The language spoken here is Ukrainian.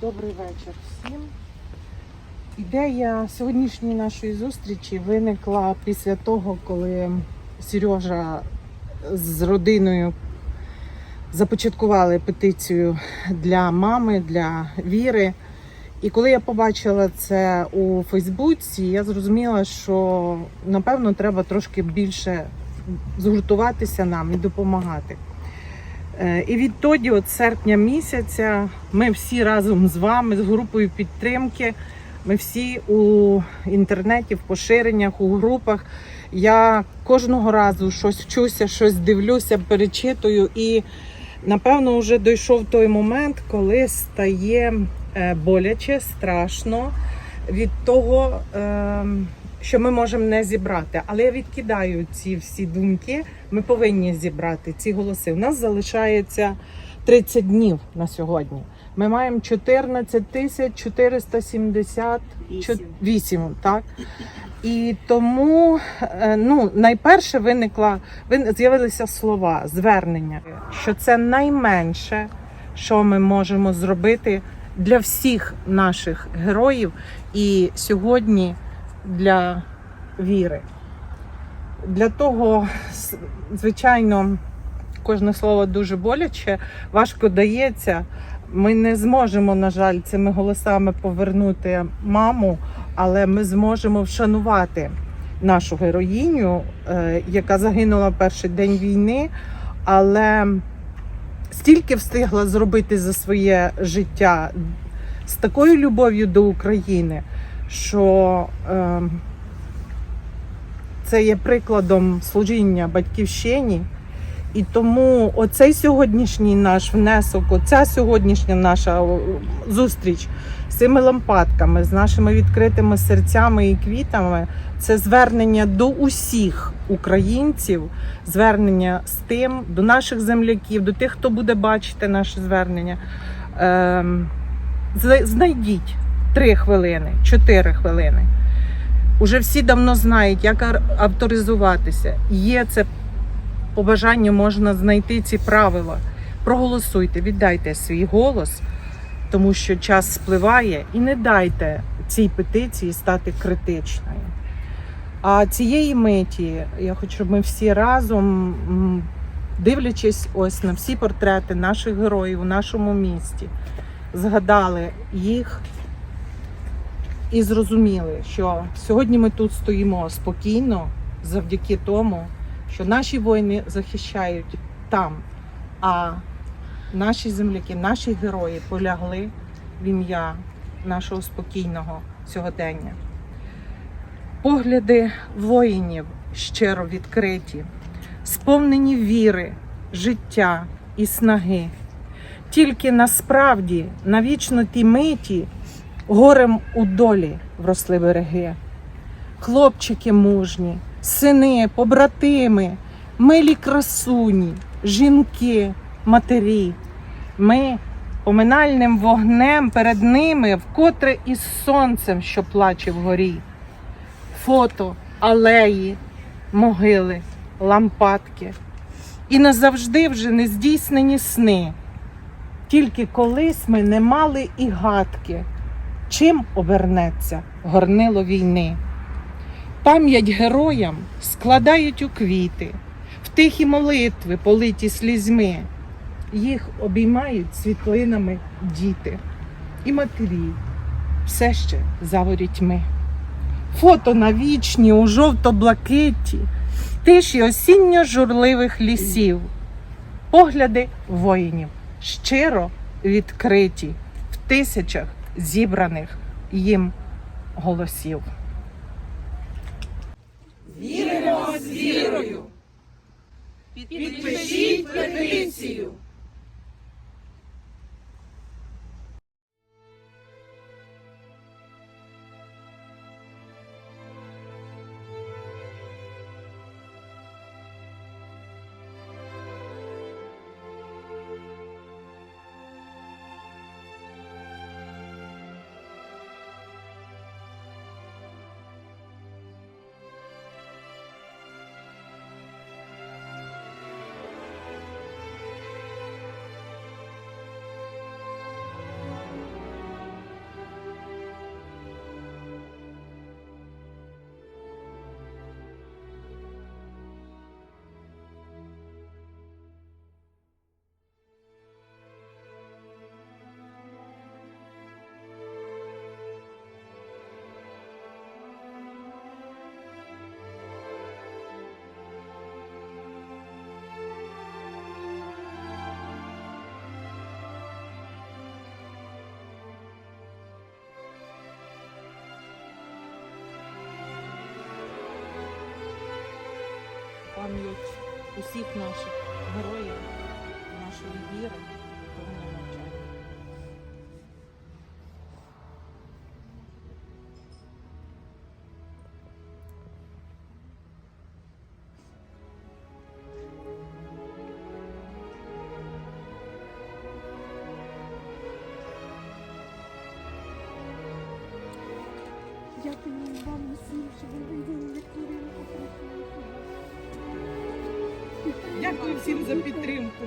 Добрий вечір всім. Ідея сьогоднішньої нашої зустрічі виникла після того, коли Сережа з родиною започаткували петицію для мами, для віри. І коли я побачила це у Фейсбуці, я зрозуміла, що напевно треба трошки більше згуртуватися нам і допомагати. Е, І відтоді, от серпня місяця, ми всі разом з вами, з групою підтримки, ми всі у інтернеті, в поширеннях, у групах. Я кожного разу щось вчуся, щось дивлюся, перечитую. І напевно вже дійшов той момент, коли стає е, боляче, страшно від того, ем, що ми можемо не зібрати. Але я відкидаю ці всі думки. Ми повинні зібрати ці голоси. У нас залишається 30 днів на сьогодні. Ми маємо 14 тисяч 478, так? І тому е, ну, найперше виникла, вин- з'явилися слова, звернення, що це найменше, що ми можемо зробити для всіх наших героїв і сьогодні для віри. Для того, звичайно, кожне слово дуже боляче, важко дається. Ми не зможемо, на жаль, цими голосами повернути маму, але ми зможемо вшанувати нашу героїню, е, яка загинула перший день війни, але стільки встигла зробити за своє життя з такою любов'ю до України, що е, це є прикладом служіння батьківщині. І тому оцей сьогоднішній наш внесок, оця сьогоднішня наша зустріч з цими лампадками, з нашими відкритими серцями і квітами, це звернення до усіх українців, звернення з тим, до наших земляків, до тих, хто буде бачити наше звернення. Ем, знайдіть три хвилини, чотири хвилини. Уже всі давно знають, як авторизуватися. Є це по бажанню можна знайти ці правила. Проголосуйте, віддайте свій голос, тому що час спливає, і не дайте цій петиції стати критичною. А цієї миті я хочу, щоб ми всі разом, дивлячись ось на всі портрети наших героїв у нашому місті, згадали їх і зрозуміли, що сьогодні ми тут стоїмо спокійно завдяки тому, що наші воїни захищають там, а наші земляки, наші герої полягли в ім'я нашого спокійного сьогодення. Погляди воїнів щиро відкриті, сповнені віри, життя і снаги. Тільки насправді на вічно ті миті горем у долі вросли береги. Хлопчики мужні, сини, побратими, милі красуні, жінки, матері. Ми поминальним вогнем перед ними, вкотре із сонцем, що плаче вгорі. Фото, алеї, могили, лампадки. І назавжди вже нездійснені сни. Тільки колись ми не мали і гадки, чим обернеться горнило війни. Пам'ять героям складають у квіти, в тихі молитви, политі слізьми. Їх обіймають світлинами діти і матері, все ще за ворітьми. Фото навічні у жовто-блакиті, тиші осінньо-журливих лісів, погляди воїнів щиро відкриті в тисячах зібраних їм голосів. Віримо з вірою. Підпишіть петицію. Пам'ять усіх наших героїв, нашої віри, повне навчання. Дякую вам усім, що ви виділили Вікторію Дякую всім за підтримку.